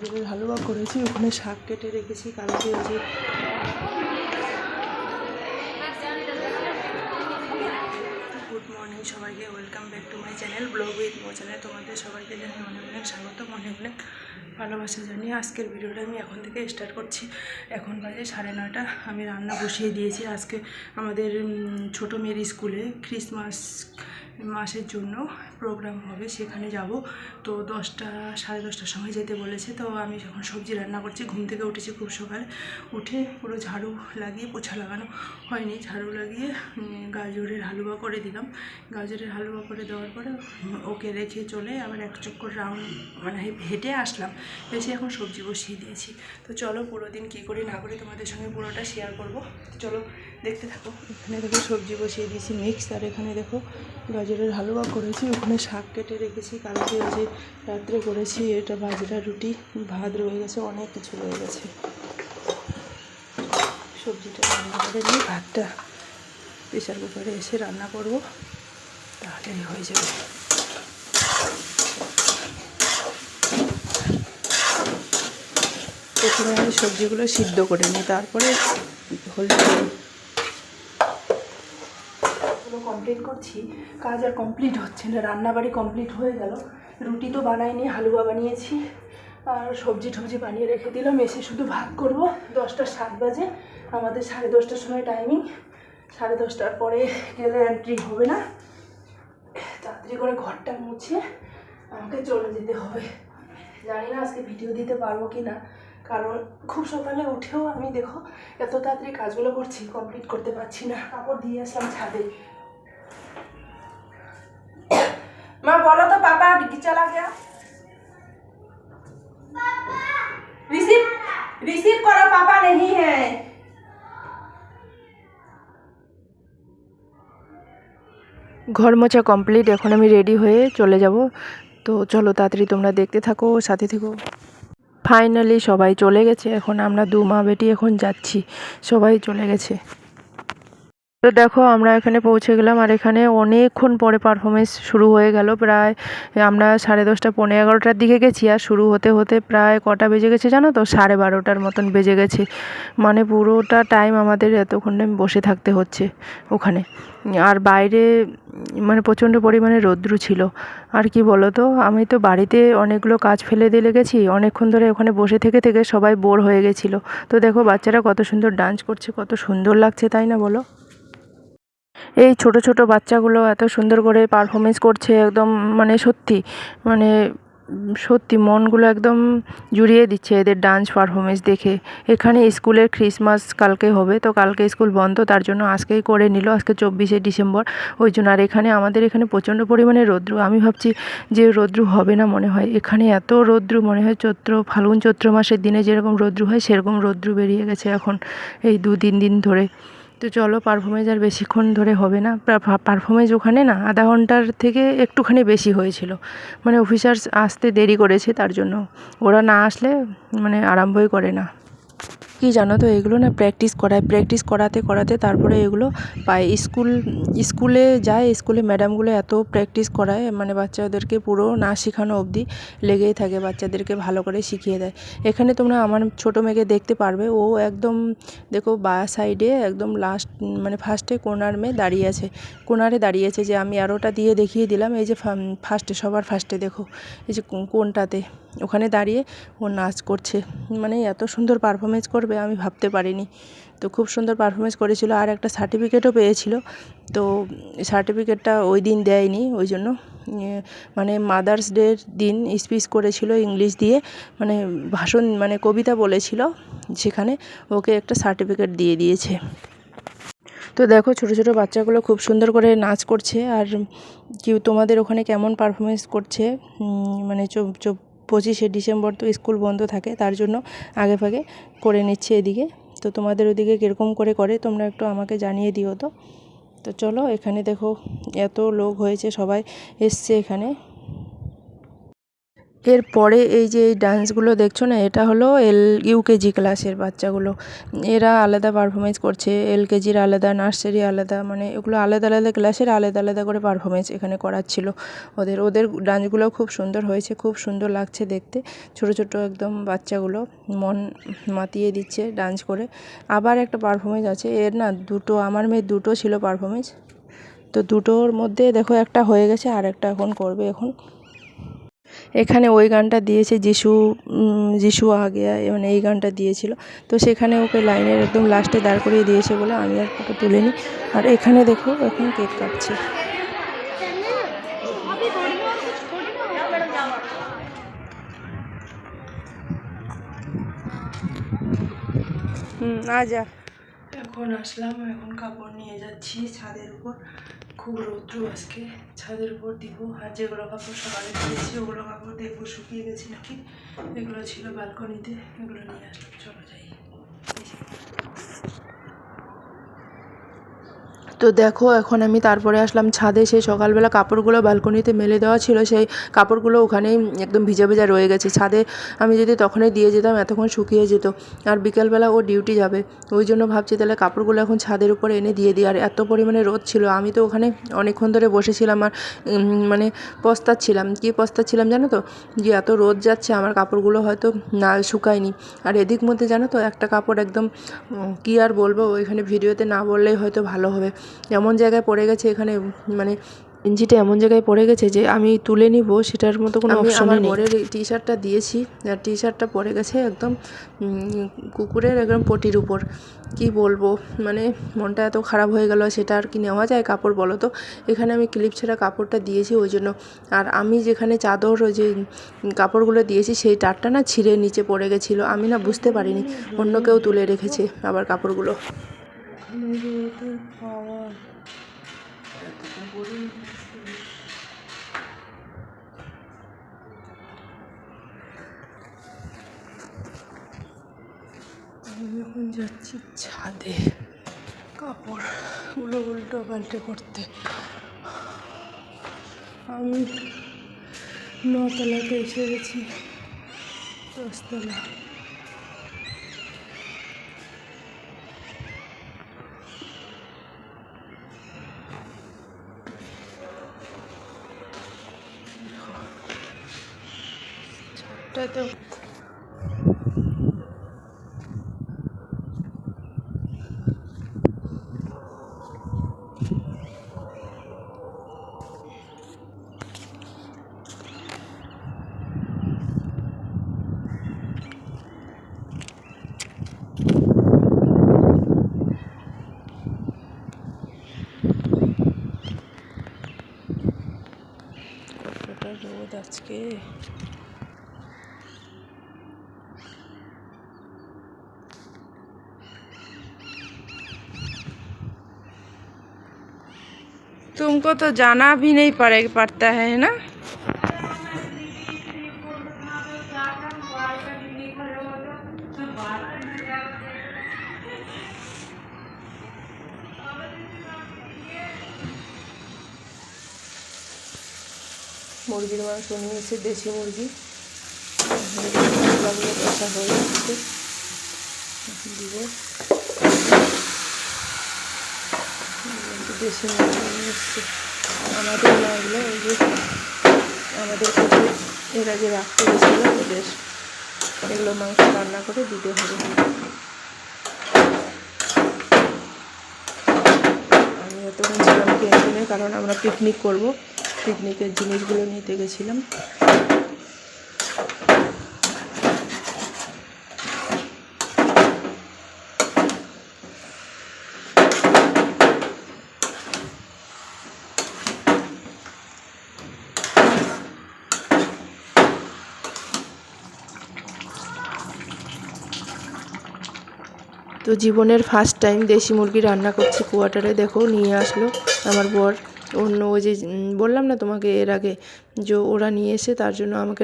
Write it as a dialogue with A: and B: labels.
A: রোদের হালুয়া করেছি ওখানে শাক কেটে রেখেছি কালকে ওই যে welcome back to my channel vlog with Md channel তোমাদের সবাইকে জানাই অনেক অনেক স্বাগত অনেক অনেক ভালোবাসা জানিয়ে আজকের ভিডিওটা আমি এখন থেকে স্টার্ট করছি। এখন বাজে সাড়ে নয়টা, আমি রান্না বসিয়ে দিয়েছি। আজকে আমাদের ছোটো মেয়ের স্কুলে ক্রিসমাস মাসের জন্য প্রোগ্রাম হবে, সেখানে যাব। তো দশটা, সাড়ে দশটার সময় যেতে বলেছে। তো আমি যখন সবজি রান্না করছি, ঘুম থেকে উঠেছি খুব সকালে। উঠে পুরো ঝাড়ু লাগিয়ে, পোছা লাগানো হয়নি। ঝাড়ু লাগিয়ে গাজরের হালুয়া করে দিলাম। গাজরের হালুয়া করে দেওয়ার পরে ওকে রেখে চলে আবার এক চক্কর রাউন্ড মানে হেঁটে আসলাম। এসে এখন সবজি বসিয়ে দিয়েছি। তো চলো পুরো দিন কী করি না করি তোমাদের সঙ্গে পুরোটা শেয়ার করব। চলো দেখতে থাকো, এখানে দেখো সবজি বসিয়ে দিয়েছি মিক্স আর এখানে দেখো গাজরের হালুয়া করেছি, ওখানে শাক কেটে রেখেছি, কালকে যে রাত্রে করেছি, এটা বাজরা রুটি, ভাত রয়ে গেছে, অনেক কিছু রয়ে গেছে। সবজিটা রান্না করে নিয়ে ভাতটা প্রেশার কুকারে এসে রান্না করব, তাহলেই হয়ে যাবে। প্রথমে আমি সবজিগুলো সিদ্ধ করে নিই, তারপরে হলদি পুরো কমপ্লিট করছি, কাজ আর কমপ্লিট হচ্ছে না, রান্নাবাড়ি কমপ্লিট হয়ে গেল। রুটি তো বানাইনি, হালুয়া বানিয়েছি, আর সবজি টবজি বানিয়ে রেখে দিলাম, এসে শুধু ভাগ করব। দশটা সাত বাজে, আমাদের সাড়ে দশটার সময় টাইমিং সাড়ে দশটার পরে গেলে এন্ট্রি হবে না। তাড়াতাড়ি করে ঘরটা মুছে আমাকে চলে যেতে হবে। জানি না আজকে ভিডিও দিতে পারব কি না কারণ খুব সকালে উঠেও আমি দেখো, এত তাড়াতাড়ি কাজগুলো করছি কমপ্লিট করতে পারছি না। কাপড় দিয়ে আসলাম ছাদে। মা বলো তো পাপা চলা গয়া रिसीव रिसीव करो पापा नहीं है ঘর মোছা কমপ্লিট এখন আমি রেডি হয়ে চলে যাব তো চলো তাড়াতাড়ি তোমরা দেখতে থাকো সাথে থেকো ফাইনালি সবাই চলে গেছে এখন আমরা দু মা বেটি এখন যাচ্ছি সবাই চলে গেছে তো দেখো, আমরা এখানে পৌঁছে গেলাম আর এখানে অনেকক্ষণ পরে পারফরমেন্স শুরু হয়ে গেল। প্রায়, আমরা সাড়ে দশটা পনেরো এগারোটার দিকে গেছি আর শুরু হতে হতে প্রায় কটা বেজে গেছে জানো তো? সাড়ে বারোটার মতন বেজে গেছে। মানে পুরোটা টাইম আমাদের এতক্ষণে বসে থাকতে হচ্ছে ওখানে। আর বাইরে মানে প্রচণ্ড পরিমাণে রৌদ্র ছিল। আর কি বলো তো আমি তো বাড়িতে অনেকগুলো কাজ ফেলে দিয়ে লেগেছি। অনেকক্ষণ ধরে ওখানে বসে থেকে থেকে সবাই বোর হয়ে গেছিল। তো দেখো, বাচ্চারা কত সুন্দর ডান্স করছে, কত সুন্দর লাগছে, তাই না বলো? এই ছোট ছোট বাচ্চাগুলো এত সুন্দর করে পারফরমেন্স করছে একদম মানে সত্যি মানে সত্যি মনগুলো একদম জুড়িয়ে দিচ্ছে এদের ডান্স পারফরমেন্স দেখে। এখানে স্কুলের ক্রিসমাস কালকে হবে, তো কালকে স্কুল বন্ধ, তার জন্য আজকেই করে নিল, আজকে চব্বিশে ডিসেম্বর। ওই জন্য আর এখানে আমাদের এখানে প্রচণ্ড পরিমাণে রৌদ্র, আমি ভাবছি যে রৌদ্র হবে না মনে হয়। এখানে এত রৌদ্র মনে হয় চৈত্র, ফাল্গুন চৈত্র মাসের দিনে যেরকম রৌদ্র হয়, সেরকম রৌদ্র বেরিয়ে গেছে এখন, এই দু তিন দিন ধরে। তো চলো পারফরমেন্স আর বেশিক্ষণ ধরে হবে না। পারফরমেন্স ওখানে না, আধা ঘণ্টার থেকে একটুখানি বেশি হয়েছিল। মানে অফিসার্স আসতে দেরি করেছে তার জন্য। ওরা না আসলে মানে আরম্ভই করে না। কি জানো তো, এগুলো না প্র্যাকটিস করায় প্র্যাকটিস করাতে করাতে তারপরে এগুলো পায়। স্কুল, স্কুলে যায়, স্কুলে ম্যাডামগুলো এত প্র্যাকটিস করায় মানে বাচ্চাদেরকে পুরো না শেখানো অবধি লেগেই থাকে, বাচ্চাদেরকে ভালো করে শিখিয়ে দেয়। এখানে তোমরা আমার ছোটো মেয়েকে দেখতে পারবে, ও একদম, দেখো, বা সাইডে একদম লাস্ট মানে ফার্স্টে কোনার মেয়ে দাঁড়িয়ে আছে। কোনারে দাঁড়িয়ে আছে যে আমি আরোটা দিয়ে দেখিয়ে দিলাম, এই যে ফার্স্টে সবার ফার্স্টে দেখো, এই যে কোনটাতে। ওখানে দাঁড়িয়ে ও নাচ করছে। মানে এত সুন্দর পারফরমেন্স করবে। আমি ভাবতে পারিনি। তো খুব সুন্দর পারফরমেন্স করেছিল আর একটা সার্টিফিকেটও পেয়েছিল। তো সার্টিফিকেটটা ওই দিন দেয়নি, ওই জন্য মানে মাদার্স ডের দিন স্পিচ করেছিল ইংলিশ দিয়ে মানে ভাষণ মানে কবিতা বলেছিল, সেখানে ওকে একটা সার্টিফিকেট দিয়ে দিয়েছে। তো দেখো ছোটো ছোটো বাচ্চাগুলো খুব সুন্দর করে নাচ করছে, আর কি তোমাদের ওখানে কেমন পারফরমেন্স করছে মানে পঁচিশে ডিসেম্বর তো স্কুল বন্ধ থাকে, তার জন্য আগে ফাগে করে নিচ্ছে এদিকে। তো তোমাদের ওদিকে কীরকম করে করে তোমরা একটু আমাকে জানিয়ে দিও তো। তো চলো এখানে দেখো, এত লোক হয়েছে, সবাই এসছে এখানে। এরপরে এই যে এই ডান্সগুলো দেখছ না, এটা হলো এল ইউকেজি ক্লাসের বাচ্চাগুলো। এরা আলাদা পারফরমেন্স করছে এলকেজির আলাদা নার্সারি আলাদা মানে এগুলো আলাদা আলাদা ক্লাসের আলাদা আলাদা করে পারফরমেন্স এখানে করাচ্ছিল ওদের। ওদের ডান্সগুলো খুব সুন্দর হয়েছে, খুব সুন্দর লাগছে দেখতে। ছোট ছোট একদম বাচ্চাগুলো মন মাতিয়ে দিচ্ছে ডান্স করে। আবার একটা পারফরমেন্স আছে, এর না দুটো, আমার মেয়ের দুটো ছিল পারফরমেন্স তো দুটোর মধ্যে দেখো একটা হয়ে গেছে, আর একটা এখন করবে এখন। এখানে ওই গানটা দিয়েছে যিশু যিশু আ গেয়া মানে এই গানটা দিয়েছিল। তো সেখানে ওকে লাইনের একদম লাস্টে দাঁড় করিয়ে দিয়েছে বলে আমি আর ফটো তুলিনি। আর এখানে দেখো, এখন কেক কাটছে। হুম এখন আসলাম, এখন কাপড় নিয়ে যাচ্ছি ছাদের উপর। খুব রৌদ্র আজকে ছাদের উপর দিব আর যেগুলো কাপড় সকালে দিয়েছি, ওগুলো কাপড় দেখব শুকিয়ে গেছি নাকি? এগুলো ছিল ব্যালকনিতে এগুলো নিয়ে আসলাম, চলো যাই। তো দেখো, এখন আমি তারপরে আসলাম ছাদে। সেই সকালবেলা কাপড়গুলো বালকনিতে মেলে দেওয়া ছিল। সেই কাপড়গুলো ওখানেই একদম ভিজা ভিজা রয়ে গেছে। ছাদে আমি যদি তখনই দিয়ে যেতাম, এতক্ষণ শুকিয়ে যেত। আর বিকেলবেলা ও ডিউটি যাবে। ওই জন্য ভাবছি তাহলে কাপড়গুলো এখন ছাদের উপরে এনে দিয়ে দিই। আর এত পরিমাণে রোদ ছিল। আমি তো ওখানে অনেকক্ষণ ধরে বসেছিলাম আর মানে পস্তাচ্ছিলাম। কী পস্তাচ্ছিলাম জানো তো? যে এত রোদ যাচ্ছে, আমার কাপড়গুলো হয়তো না শুকায়নি। আর এদিক মধ্যে জানো তো, একটা কাপড় একদম কী আর বলব? ওইখানে ভিডিওতে না বললেই হয়তো ভালো হবে। এমন জায়গায় পড়ে গেছে এখানে মানে ইঞ্চিটা এমন জায়গায় পড়ে গেছে যে আমি তুলে নিব সেটার মতো কোনো
B: আমি
A: অপশন
B: আমার
A: নেই। বরের টি শার্টটা দিয়েছি আর টি শার্টটা পরে গেছে একদম কুকুরের একদম পটির উপর। কি বলব? মানে মনটা এত খারাপ হয়ে গেল সেটা আর কি নেওয়া যায় কাপড় বলো তো? এখানে আমি ক্লিপ ছেঁড়া কাপড়টা দিয়েছি ওই জন্য। আর আমি যেখানে চাদর ওই যে কাপড়গুলো দিয়েছি সেই তারটা না ছিঁড়ে নিচে পড়ে গেছিল আমি না বুঝতে পারিনি। অন্য কেউ তুলে রেখেছে আবার কাপড়গুলো। আমি এখন যাচ্ছি ছাদে। কাপড়গুলো উল্টো পাল্টে করতে আমি নতলাতে এসে গেছি। দশতলা। ছাদটাতে কতটা রোদ আজকে तुमको तो जाना भी नहीं पड़े पड़ता है ना মুরগির মাংস নিয়ে এসে দেশি মুরগি মশলাগুলো কষা হয়ে যাচ্ছে এখন দিব দেশি মুরগি নিয়ে আমাদের না এগুলো ওই যে আমাদের কাছে এরা যে রাখতে গেছিল ওদের এগুলো মাংস রান্না করে দিতে হবে। আমি এতক্ষণ ছিলাম ক্যান্টিনে, কারণ আমরা পিকনিক করব। পিকনিকের জিনিসগুলো নিতে গেছিলাম। তো জীবনের ফার্স্ট টাইম দেশি মুরগি রান্না করছি কোয়ার্টারে দেখো, নিয়ে আসলো আমার বর। অন্য ওই যে বললাম না তোমাকে এর আগে যে ওরা নিয়ে এসে তার জন্য আমাকে